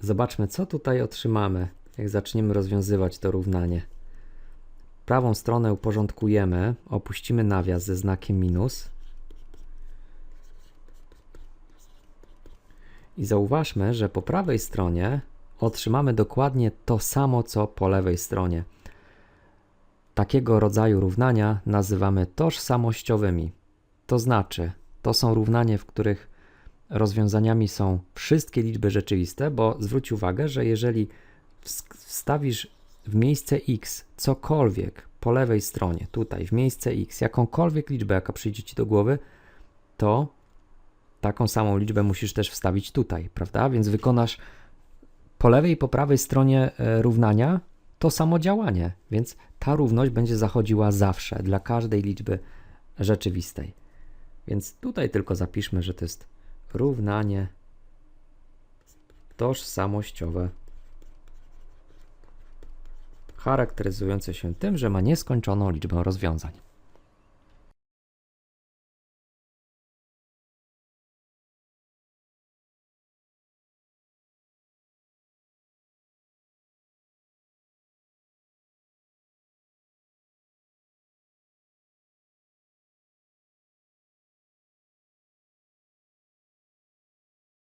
zobaczmy, co tutaj otrzymamy, jak zaczniemy rozwiązywać to równanie. Prawą stronę uporządkujemy, opuścimy nawias ze znakiem minus. I zauważmy, że po prawej stronie otrzymamy dokładnie to samo, co po lewej stronie. Takiego rodzaju równania nazywamy tożsamościowymi. To znaczy, to są równania, w których rozwiązaniami są wszystkie liczby rzeczywiste, bo zwróć uwagę, że jeżeli ws- wstawisz w miejsce x cokolwiek po lewej stronie, tutaj w miejsce x, jakąkolwiek liczbę, jaka przyjdzie ci do głowy, to taką samą liczbę musisz też wstawić tutaj, prawda? Więc wykonasz po lewej i po prawej stronie e, równania to samo działanie, więc ta równość będzie zachodziła zawsze dla każdej liczby rzeczywistej. Więc tutaj tylko zapiszmy, że to jest równanie tożsamościowe charakteryzujące się tym, że ma nieskończoną liczbę rozwiązań.